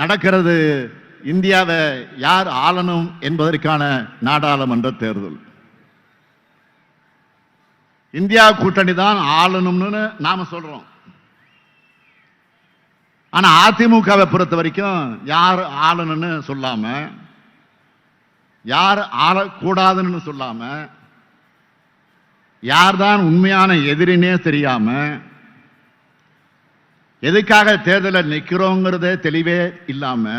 நடக்கிறது. இந்தியாவை யார் ஆளணும் என்பதற்கான நாடாளுமன்ற தேர்தல். இந்தியா கூட்டணி தான் ஆளணும்னு நாம சொல்றோம். ஆனா அதிமுகவை பொறுத்த வரைக்கும் யார் ஆளணும்னு சொல்லாம யார் ஆளக்கூடாதுன்னு சொல்லாம யார் தான் உண்மையான எதிரினே தெரியாமல் எதுக்காக தேர்தலில் நிற்கிறோங்கிறதே தெளிவே இல்லாம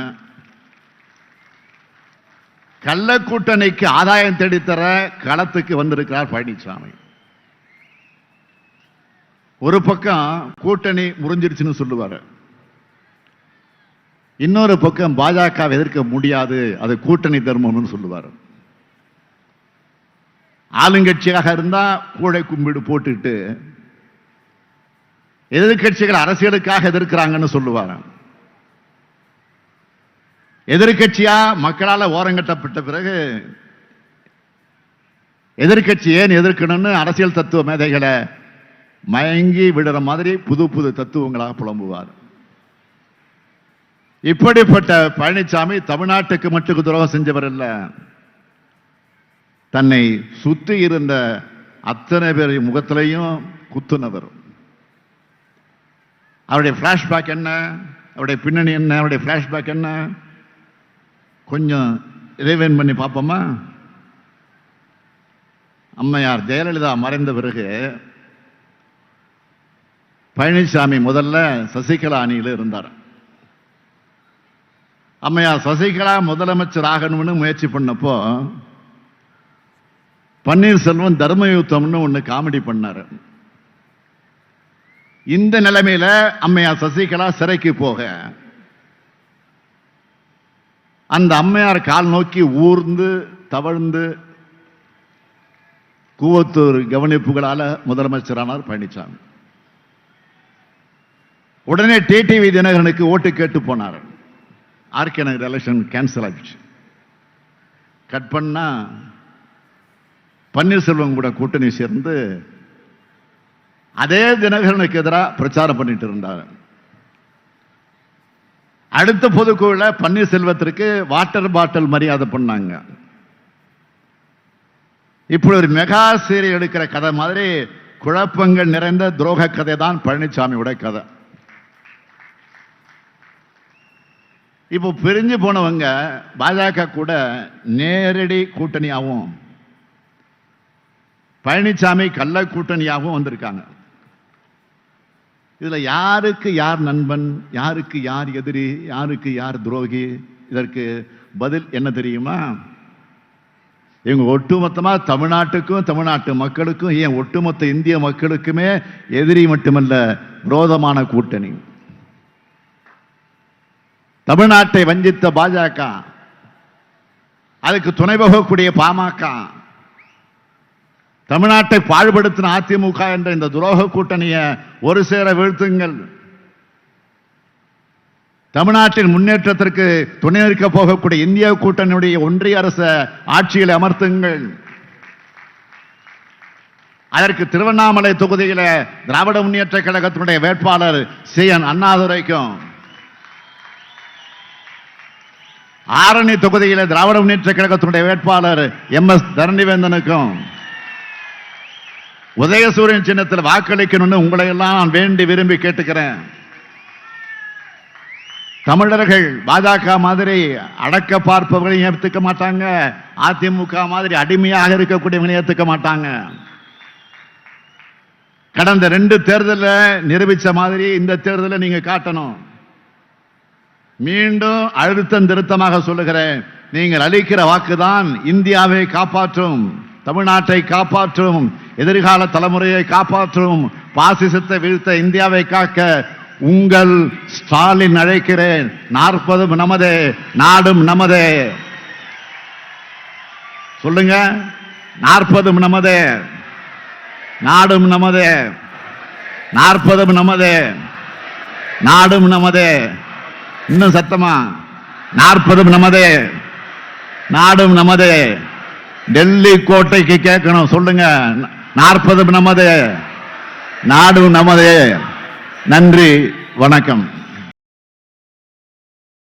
கள்ள கூட்டணிக்கு ஆதாயம் தேடித்தர களத்துக்கு வந்திருக்கிறார் பழனிசாமி ஒரு பக்கம் கூட்டணி முறிஞ்சிருச்சுன்னு சொல்லுவாரு. இன்னொரு பக்கம் பாஜக எதிர்க்க முடியாது அது கூட்டணி தர்மம்னு சொல்லுவார். ஆளுங்கட்சியாக இருந்தா கூடை கும்பிடு போட்டுட்டு எதிர்கட்சிகள் அரசியலுக்காக எதிர்க்கிறாங்கன்னு சொல்லுவாங்க. எதிர்கட்சியா மக்களால் ஓரங்கட்டப்பட்ட பிறகு எதிர்கட்சி ஏன் எதிர்க்கணும்னு அரசியல் தத்துவ மேதைகளை மயங்கி விடுற மாதிரி புது புது தத்துவங்களாக புலம்புவார். இப்படிப்பட்ட பழனிசாமி தமிழ்நாட்டுக்கு மட்டுக்கு துரோகம் செஞ்சவர் இல்லை. தன்னை சுற்றி இருந்த அத்தனை பேர் முகத்திலையும் குத்துனவர். அவருடைய ஃப்ளாஷ்பேக் என்ன? அவருடைய பின்னணி என்ன? அவருடைய ஃப்ளாஷ்பேக் என்ன? கொஞ்சம் இறைவேன் பண்ணி பார்ப்போமா? அம்மையார் ஜெயலலிதா மறைந்த பிறகு பழனிசாமி முதல்ல சசிகலா அணியில் இருந்தார். அம்மையார் சசிகலா முதலமைச்சர் ஆகணும்னு முயற்சி பண்ணப்போ பன்னீர்செல்வம் தர்மயுத்தம்னு ஒன்று காமெடி பண்ணார். இந்த நிலைமையில அம்மையார் சசிகலா சிறைக்கு போக அந்த அம்மையார் கால் நோக்கி ஊர்ந்து தவழ்ந்து கூவத்தூர் கவனிப்புகளால முதலமைச்சரானார் பழனிசாமி உடனே டிடிவி தினகரனுக்கு ஓட்டு கேட்டு போனார். ஆர்கே நகர் எலெக்ஷன் கேன்சல் ஆகிடுச்சு கட் பண்ணா பன்னீர்செல்வம் கூட கூட்டணி சேர்ந்து அதே தினகரனுக்கு எதிராக பிரச்சாரம் பண்ணிட்டு இருந்தார் அடுத்த பொதுக்குழுல பன்னீர்செல்வத்திற்கு வாட்டர் பாட்டில் மரியாதை பண்ணாங்க. இப்படி ஒரு மெகா சீரியல் எடுக்கிற கதை மாதிரி குழப்பங்கள் நிறைந்த துரோக கதை தான் பழனிசாமியோட கதை. இப்போ பிரிஞ்சு போனவங்க பாஜக கூட நேரடி கூட்டணியாகவும் பழனிசாமி கள்ள கூட்டணியாகவும் வந்திருக்காங்க. இதில் யாருக்கு யார் நண்பன் யாருக்கு யார் எதிரி யாருக்கு யார் துரோகி? இதற்கு பதில் என்ன தெரியுமா? இவங்க ஒட்டுமொத்தமாக தமிழ்நாட்டுக்கும் தமிழ்நாட்டு மக்களுக்கும் ஏன் ஒட்டுமொத்த இந்திய மக்களுக்குமே எதிரி மட்டுமல்ல விரோதமான கூட்டணி. தமிழ்நாட்டை வஞ்சித்த பாஜக அதுக்கு துணை போகக்கூடிய பாமக தமிழ்நாட்டை பாழ்படுத்தின அதிமுக என்ற இந்த துரோக கூட்டணியை ஒரு சேர வீழ்த்துங்கள். தமிழ்நாட்டின் முன்னேற்றத்திற்கு துணை நிற்க போகக்கூடிய இந்திய கூட்டணியுடைய ஒன்றிய அரச ஆட்சியில் அமர்த்துங்கள். அதற்கு திருவண்ணாமலை தொகுதியில திராவிட முன்னேற்ற கழகத்தினுடைய வேட்பாளர் சி. என். அண்ணாதுரைக்கும். ஆரணி தொகுதியில திராவிட முன்னேற்ற கழகத்தினுடைய வேட்பாளர் எம். எஸ். தரணிவேந்தனுக்கும் உதயசூரியன் சின்னத்தில் வாக்களிக்கணும்னு உங்களை எல்லாம் நான் வேண்டி விரும்பி கேட்டுக்கிறேன். தமிழர்கள் பாஜக மாதிரி அடக்க பார்ப்பவர்களை ஏற்றுக்க மாட்டாங்க. அதிமுக மாதிரி அடிமையாக இருக்கக்கூடியவங்களை ஏற்றுக்க மாட்டாங்க. கடந்த ரெண்டு தேர்தலில் நிரூபிச்ச மாதிரி இந்த தேர்தலில் நீங்கள் காட்டணும். மீண்டும் அழுத்தம் திருத்தமாக சொல்லுகிறேன். நீங்கள் அளிக்கிற வாக்குதான் இந்தியாவை காப்பாற்றும். தமிழ்நாட்டை காப்பாற்றும் எதிர்கால தலைமுறையை காப்பாற்றும் பாசிசத்தை வீழ்த்த இந்தியாவை காக்க உங்கள் ஸ்டாலின் அழைக்கிறேன். நாற்பதும் நமதே நாடும் நமதே. சொல்லுங்க நாற்பதும் நமதே நாடும் நமதே நாற்பதும் நமதே நாடும் நமதே. இன்னும் சத்தமா? நாற்பதும் நமதே நாடும் நமதே. டெல்லி கோட்டைக்கு கேட்கணும். சொல்லுங்க. நாற்பது நமது. நாடும் நமதே. நன்றி. வணக்கம்.